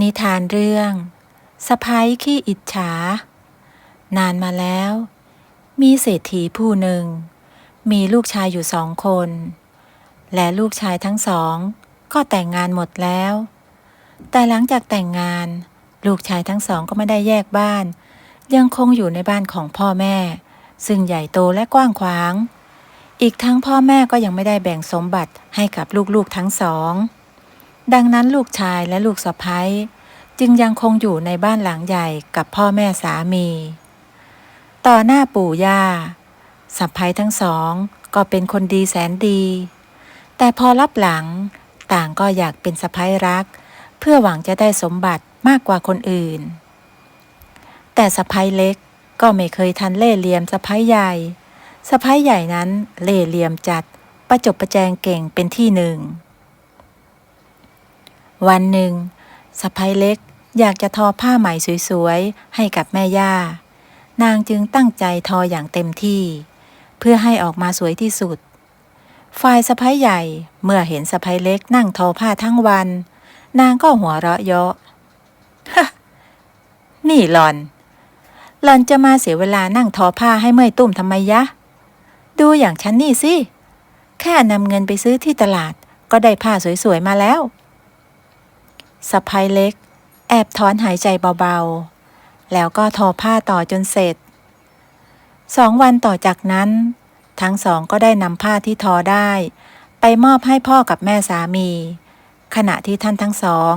นิทานเรื่องสะพ้ายขี้อิจฉา นานมาแล้ว มีเศรษฐีผู้หนึ่ง มีลูกชายอยู่สองคน และลูกชายทั้งสอง ก็แต่งงานหมดแล้ว แต่หลังจากแต่งงาน ลูกชายทั้งสองก็ไม่ได้แยกบ้าน ยังคงอยู่ในบ้านของพ่อแม่ ซึ่งใหญ่โตและกว้างขวาง อีกทั้งพ่อแม่ก็ยังไม่ได้แบ่งสมบัติให้กับลูกๆทั้งสอง ดังนั้นลูกชายและลูกสะพ้ยจึงยังคงอยู่ในบ้านหลังใหญ่กับพ่อแม่สามี ต่อหน้าปู่ย่าสะพ้ยทั้งสองก็เป็นคนดีแสนดี แต่พอรับหลังต่างก็อยากเป็นสะพ้ยรัก เพื่อหวังจะได้สมบัติมากกว่าคนอื่น แต่สะพ้ยเล็กก็ไม่เคยทันเล่เหลี่ยมสะพ้ยใหญ่สะพ้ยใหญ่นั้นเล่เหลี่ยมจัดประจบประแจงเก่งเป็นที่หนึ่ง วันหนึ่งสะพ้ยเล็กอยากจะทอผ้าไหมสวยๆ ให้กับแม่ย่า นางจึงตั้งใจทออย่างเต็มที่ เพื่อให้ออกมาสวยที่สุด ฝ่ายสะพ้ยใหญ่เมื่อเห็นสะพ้ยเล็กนั่งทอผ้าทั้งวัน นางก็หัวเราะเยาะนี่หลอน หลอนจะมาเสียเวลานั่งทอผ้าให้เมื่อยตุ่มทำไมยะ ดูอย่างฉันนี่สิ แค่นำเงินไปซื้อที่ตลาดก็ได้ผ้าสวยๆมาแล้ว สะพ้ยเล็ก แอบถอนหายใจเบาๆ แล้วก็ทอผ้าต่อจนเสร็จ สองวันต่อจากนั้น ทั้งสองก็ได้นำผ้าที่ทอได้ ไปมอบให้พ่อกับแม่สามี ขณะที่ท่านทั้งสอง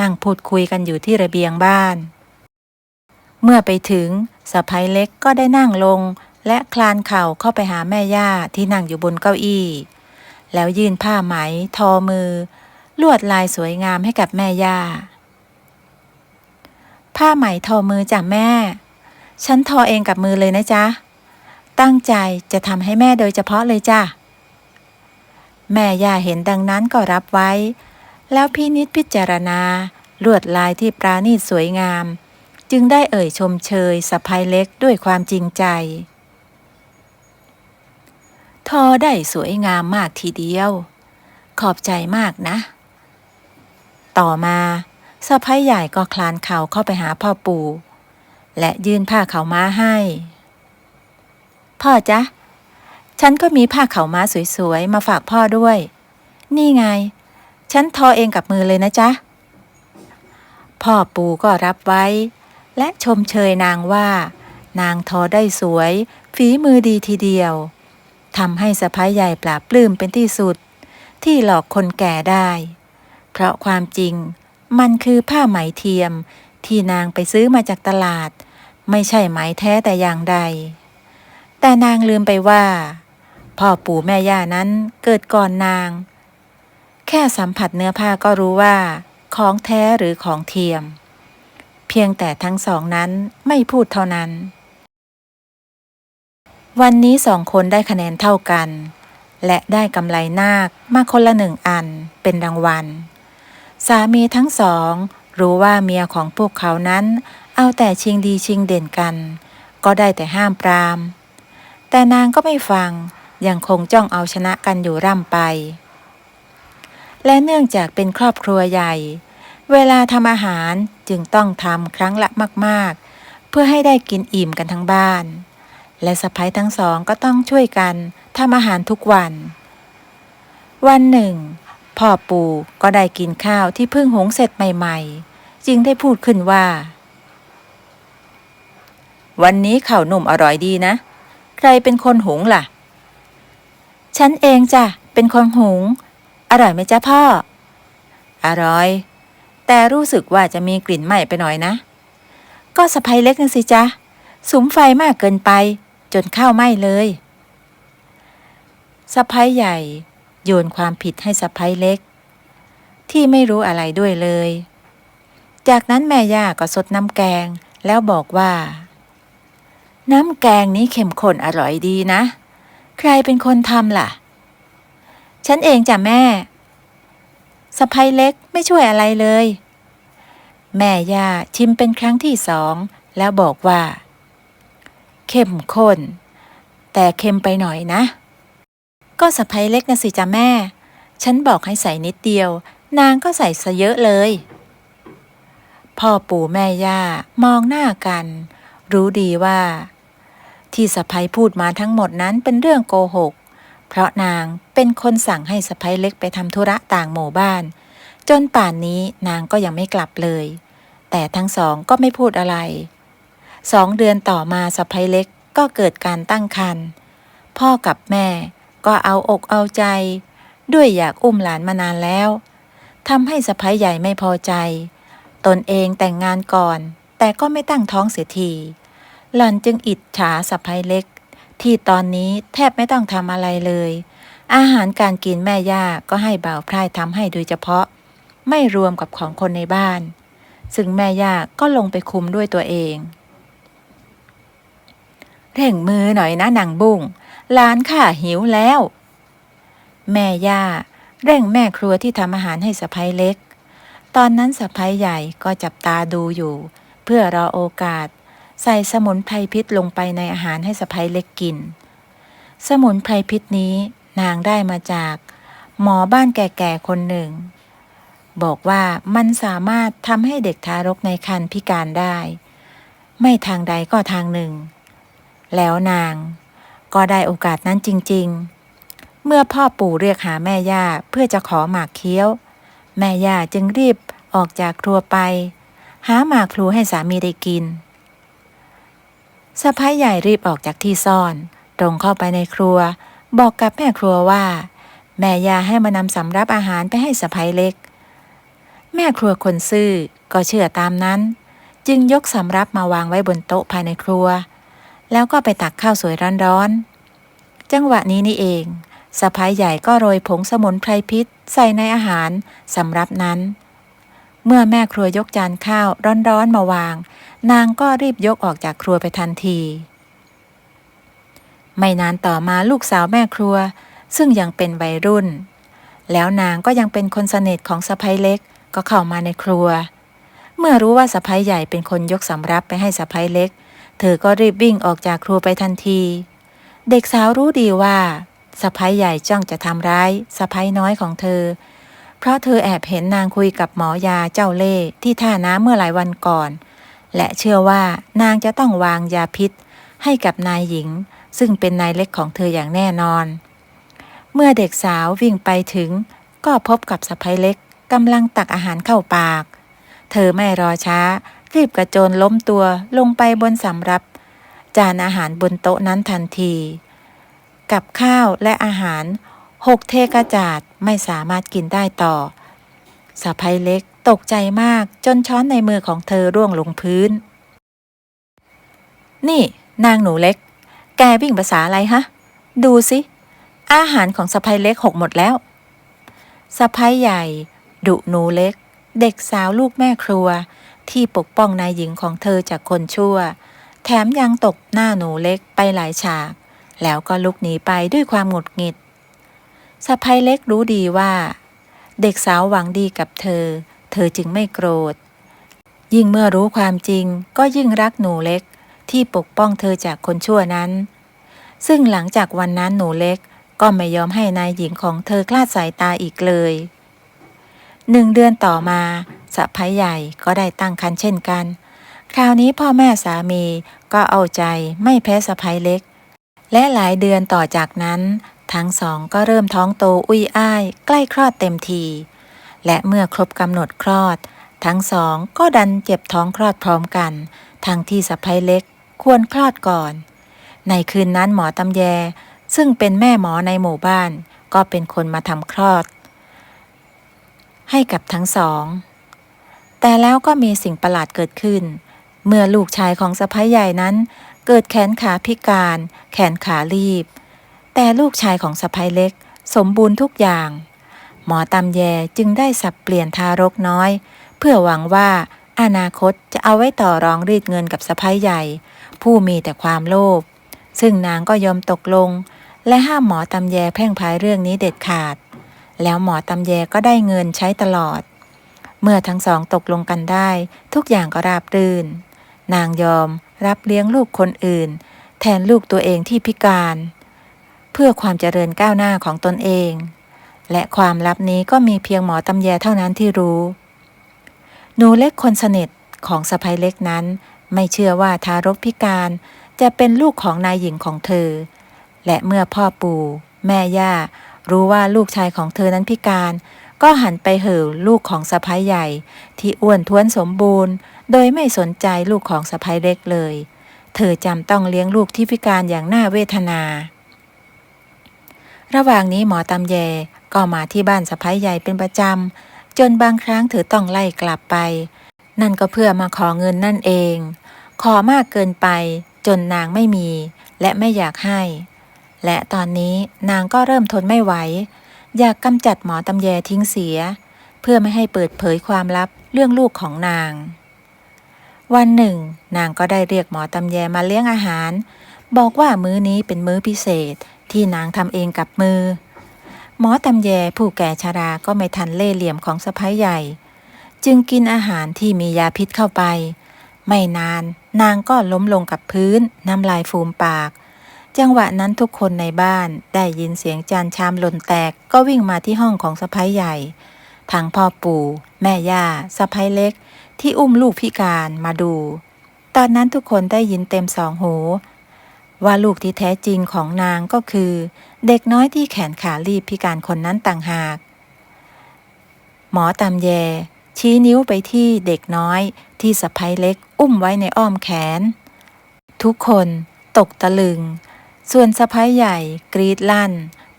นั่งพูดคุยกันอยู่ที่ระเบียงบ้าน เมื่อไปถึงสะพ้ยเล็กก็ได้นั่งลงและคลานเข่าเข้าไปหาแม่ย่าที่นั่งอยู่บนเก้าอี้ แล้วยื่นผ้าไหมทอมือ ลวดลายสวยงามให้กับแม่ย่า ผ้าไหมทอมือจ้ะแม่ ฉันทอเองกับมือเลยนะจ๊ะ ตั้งใจจะทำให้แม่โดยเฉพาะเลยจ้ะ แม่ย่าเห็นดังนั้นก็รับไว้ แล้วพินิจพิจารณา ลวดลายที่ปราณีตสวยงาม จึงได้เอ่ยชมเชยสะพายเล็กด้วยความจริงใจ ทอได้สวยงามมากทีเดียว ขอบใจมากนะ ต่อมาสะพ้ายใหญ่ก็คลานเข่าเข้าไปหาพ่อปู่ และยื่นผ้าเขาม้าให้ พ่อจ๊ะ ฉันก็มีผ้าเขาม้าสวยๆ มาฝากพ่อด้วย นี่ไง ฉันทอเองกับมือเลยนะจ๊ะ พ่อปู่ก็รับไว้ และชมเชยนางว่า นางทอได้สวย ฝีมือดีทีเดียวทำให้สะพ้ายใหญ่ปราบปลื้มเป็นที่สุด ที่หลอกคนแก่ได้ เพราะความจริง มันคือผ้าไหมเทียม ที่นางไปซื้อมาจากตลาด ไม่ใช่ไหมแท้แต่อย่างใด แต่นางลืมไปว่า พ่อปู่แม่ย่านั้นเกิดก่อนนาง แค่สัมผัสเนื้อผ้าก็รู้ว่า ของแท้หรือของเทียม เพียงแต่ทั้งสองนั้นไม่พูดเท่านั้น วันนี้สองคนได้คะแนนเท่ากันและได้กำไรนาคมาคนละหนึ่งอันเป็นรางวัล สามีทั้งสอง รู้ว่าเมียของพวกเขานั้น เอาแต่ชิงดีชิงเด่นกัน ก็ได้แต่ห้ามปราม แต่นางก็ไม่ฟัง ยังคงจ้องเอาชนะกันอยู่ร่ำไป และเนื่องจากเป็นครอบครัวใหญ่ เวลาทำอาหารจึงต้องทำครั้งละมาก ๆ เพื่อให้ได้กินอิ่มกันทั้งบ้าน และสะพ้ยทั้งสองก็ต้องช่วยกันทำอาหารทุกวัน วันหนึ่ง พ่อปู่ก็ได้กินข้าวที่เพิ่งหุงเสร็จใหม่ๆ จึงได้พูดขึ้นว่า วันนี้ข้าวหนุ่มอร่อยดีนะ ใครเป็นคนหุงล่ะ ฉันเองจ้ะ เป็นคนหุง อร่อยไหมจ๊ะพ่อ อร่อย แต่รู้สึกว่าจะมีกลิ่นไหม้ไปหน่อยนะ ก็สะพายเล็กนะสิจ๊ะสุมไฟมากเกินไป จนข้าวไหม้เลยสะพายใหญ่ โยนความผิดให้สะพ้ายเล็ก ที่ไม่รู้อะไรด้วยเลย จากนั้นแม่ย่าก็สดน้ำแกงแล้วบอกว่า น้ำแกงนี้เข้มข้นอร่อยดีนะ ใครเป็นคนทำล่ะ ฉันเองจ้ะแม่สะพ้ายเล็กไม่ช่วยอะไรเลย แม่ย่าชิมเป็นครั้งที่สองแล้วบอกว่า เข้มข้น แต่เค็มไปหน่อยนะ ก็สะพ้ยเล็กนะสิจ้ะแม่ ฉันบอกให้ใส่นิดเดียว นางก็ใส่ซะเยอะเลย พ่อปู่แม่ย่ามองหน้ากัน รู้ดีว่า ที่สะพ้ยพูดมาทั้งหมดนั้นเป็นเรื่องโกหก เพราะนางเป็นคนสั่งให้สะพ้ยเล็กไปทำธุระต่างหมู่บ้าน จนป่านนี้นางก็ยังไม่กลับเลย แต่ทั้งสองก็ไม่พูดอะไรสองเดือนต่อมาสะพ้ยเล็กก็เกิดการตั้งครรภ์พ่อกับแม่ ก็เอาอกเอาใจ ด้วยอยากอุ้มหลานมานานแล้วทำให้สะพ้ายใหญ่ไม่พอใจ ตนเองแต่งงานก่อน แต่ก็ไม่ตั้งท้องเสียที หล่อนจึงอิจฉาสะพ้ายเล็ก ที่ตอนนี้แทบไม่ต้องทำอะไรเลย อาหารการกินแม่ย่าก็ให้บ่าวพร่ายทำให้โดยเฉพาะ ไม่รวมกับของคนในบ้าน ซึ่งแม่ย่าก็ลงไปคุมด้วยตัวเอง เร่งมือหน่อยนะนางบุ้ง หลานข้าหิวแล้ว แม่ย่าเร่งแม่ครัวที่ทำอาหารให้สะพ้ยเล็ก ตอนนั้นสะพ้ยใหญ่ก็จับตาดูอยู่ เพื่อรอโอกาส ใส่สมุนไพรพิษลงไปในอาหารให้สะพ้ยเล็กกิน สมุนไพรพิษนี้นางได้มาจาก หมอบ้านแก่ๆคนหนึ่ง บอกว่ามันสามารถทำให้เด็กทารกในครรภ์พิการได้ ไม่ทางใดก็ทางหนึ่ง แล้วนาง ได้โอกาสนั้นจริง ๆ เมื่อพ่อปู่เรียกหาแม่ย่าเพื่อจะขอหมากเคี้ยว แม่ย่าจึงรีบออกจากครัวไป หาหมากพลูให้สามีได้กินสะพ้ายใหญ่รีบออกจากที่ซ่อน ตรงเข้าไปในครัว บอกกับแม่ครัวว่า แม่ย่าให้มานำสำรับอาหารไปให้สะพ้ายเล็ก แม่ครัวคนซื่อก็เชื่อตามนั้น จึงยกสำรับมาวางไว้บนโต๊ะภายในครัว แล้วก็ไปตักข้าวสวยร้อนๆ จังหวะนี้นี่เองสะพ้ายใหญ่ก็โรยผงสมุนไพรพิษ ใส่ในอาหารสำรับนั้น เมื่อแม่ครัวยกจานข้าวร้อนๆมาวาง นางก็รีบยกออกจากครัวไปทันที ไม่นานต่อมาลูกสาวแม่ครัว ซึ่งยังเป็นวัยรุ่น แล้วนางก็ยังเป็นคนสนิทของสะพ้ยเล็กก็เข้ามาในครัว เมื่อรู้ว่าสะพ้ยใหญ่เป็นคนยกสำรับไปให้สะพ้ยเล็ก เธอก็รีบวิ่งออกจากครัวไปทันที เด็กสาวรู้ดีว่าสะพ้ยใหญ่จ้องจะทำร้ายสะพ้ยน้อยของเธอ เพราะเธอแอบเห็นนางคุยกับหมอยาเจ้าเล่ห์ที่ท่าน้ำเมื่อหลายวันก่อน และเชื่อว่านางจะต้องวางยาพิษ ให้กับนายหญิง ซึ่งเป็นนายเล็กของเธออย่างแน่นอน เมื่อเด็กสาววิ่งไปถึง ก็พบกับสะพ้ยเล็กกำลังตักอาหารเข้าปาก เธอไม่รอช้า รีบกระโจนล้มตัวลงไปบนสำรับ จานอาหารบนโต๊ะนั้นทันที กับข้าวและอาหารหกเทกระจาดไม่สามารถกินได้ต่อสะพ้ยเล็กตกใจมากจนช้อนในมือของเธอร่วงลงพื้น นี่ นางหนูเล็ก แกวิ่งภาษาอะไรฮะ ดูสิ อาหารของสะพ้ยเล็กหกหมดแล้วสะพ้ยใหญ่ ดุหนูเล็ก เด็กสาวลูกแม่ครัว ที่ปกป้องนายหญิงของเธอจากคนชั่ว แถมยังตกหน้าหนูเล็กไปหลายฉาก แล้วก็ลุกหนีไปด้วยความหงุดหงิดสะพ้ยเล็กรู้ดีว่า เด็กสาวหวังดีกับเธอ เธอจึงไม่โกรธ ยิ่งเมื่อรู้ความจริงก็ยิ่งรักหนูเล็กที่ปกป้องเธอจากคนชั่วนั้น ซึ่งหลังจากวันนั้นหนูเล็กก็ไม่ยอมให้นายหญิงของเธอคลาดสายตาอีกเลย หนึ่งเดือนต่อมา สะพ้ยใหญ่ก็ได้ตั้งครรภ์เช่นกัน คราวนี้พ่อแม่สามีก็เอาใจไม่แพ้สะพ้ยเล็ก และหลายเดือนต่อจากนั้น ทั้งสองก็เริ่มท้องโตอุ้ยอ้าย ใกล้คลอดเต็มที และเมื่อครบกำหนดคลอด ทั้งสองก็ดันเจ็บท้องคลอดพร้อมกัน ทั้งที่สะพ้ยเล็กควรคลอดก่อน ในคืนนั้นหมอตำแย ซึ่งเป็นแม่หมอในหมู่บ้าน ก็เป็นคนมาทำคลอด ให้กับทั้งสอง แต่แล้วก็มีสิ่งประหลาดเกิดขึ้น เมื่อลูกชายของสะพ้ยใหญ่นั้น เกิดแขนขาพิการ แขนขาลีบ แต่ลูกชายของสะพ้ยเล็ก สมบูรณ์ทุกอย่าง หมอตำแยจึงได้สับเปลี่ยนทารกน้อย เพื่อหวังว่าอนาคตจะเอาไว้ต่อรองรีดเงินกับสะพ้ยใหญ่ ผู้มีแต่ความโลภซึ่งนางก็ยอมตกลง และห้ามหมอตำแยแพร่งพายเรื่องนี้เด็ดขาด แล้วหมอตำแยก็ได้เงินใช้ตลอด เมื่อทั้งสองตกลงกันได้ ทุกอย่างก็ราบรื่น นางยอมรับเลี้ยงลูกคนอื่น แทนลูกตัวเองที่พิการ เพื่อความเจริญก้าวหน้าของตนเอง และความลับนี้ก็มีเพียงหมอตำแยเท่านั้นที่รู้ หนูเล็กคนสนิทของสะพ้ยเล็กนั้น ไม่เชื่อว่าทารกพิการจะเป็นลูกของนายหญิงของเธอ และเมื่อพ่อปู่ แม่ย่า รู้ว่าลูกชายของเธอนั้นพิการ ก็หันไปเห่อลูกของสะพ้ายใหญ่ ที่อ้วนท้วนสมบูรณ์ โดยไม่สนใจลูกของสะพ้ายเล็กเลย เธอจำต้องเลี้ยงลูกที่พิการอย่างน่าเวทนา ระหว่างนี้หมอตำแยก็มาที่บ้านสะพ้ายใหญ่เป็นประจำจนบางครั้งเธอต้องไล่กลับไป นั่นก็เพื่อมาขอเงินนั่นเอง ขอมากเกินไป จนนางไม่มี และไม่อยากให้ และตอนนี้นางก็เริ่มทนไม่ไหว อยากกำจัดหมอตำแยทิ้งเสีย เพื่อไม่ให้เปิดเผยความลับเรื่องลูกของนาง วันหนึ่ง นางก็ได้เรียกหมอตำแยมาเลี้ยงอาหาร บอกว่ามื้อนี้เป็นมื้อพิเศษที่นางทำเองกับมือ หมอตำแยผู้แก่ชราก็ไม่ทันเล่เหลี่ยมของสะพ้ยใหญ่ จึงกินอาหารที่มียาพิษเข้าไป ไม่นาน นางก็ล้มลงกับพื้นน้ำลายฟูมปาก จังหวะนั้นทุกคนในบ้านได้ยินเสียงจานชามหล่นแตกก็วิ่งมาที่ห้องของสะพ้ายใหญ่ ทั้งพ่อปู่ แม่ย่าสะพ้ายเล็ก ที่อุ้มลูกพิการมาดู ตอนนั้นทุกคนได้ยินเต็มสองหู ว่าลูกที่แท้จริงของนางก็คือ เด็กน้อยที่แขนขาลีบพิการคนนั้นต่างหาก หมอตำแย ชี้นิ้วไปที่เด็กน้อยที่สะพ้ายเล็ก อุ้มไว้ในอ้อมแขน ทุกคนตกตะลึง ส่วนสะพ้ยใหญ่กรีดลั่น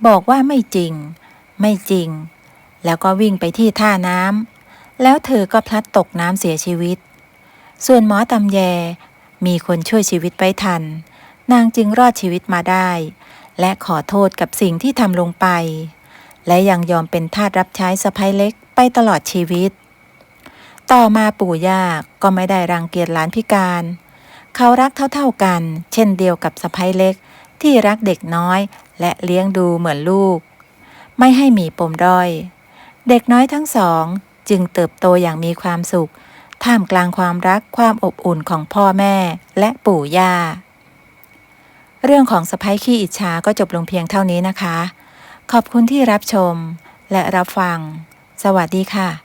บอกว่าไม่จริง ไม่จริง แล้วก็วิ่งไปที่ท่าน้ำแล้วเธอก็พลัดตกน้ำเสียชีวิต ส่วนหมอตำแย มีคนช่วยชีวิตไว้ทัน นางจึงรอดชีวิตมาได้ และขอโทษกับสิ่งที่ทำลงไป และยังยอมเป็นทาสรับใช้สะพ้ยเล็กไปตลอดชีวิต ต่อมาปู่ย่าก็ไม่ได้รังเกียจหลานพิการ เขารักเท่าๆกัน เช่นเดียวกับสะพ้ยเล็ก ที่รักเด็กน้อย และเลี้ยงดูเหมือนลูก ไม่ให้มีปมด้อย เด็กน้อยทั้งสอง จึงเติบโตอย่างมีความสุข ท่ามกลางความรักความอบอุ่นของพ่อแม่และปู่ย่า เรื่องของสะพ้ยขี้อิจฉาก็จบลงเพียงเท่านี้นะคะ ขอบคุณที่รับชมและรับฟัง สวัสดีค่ะ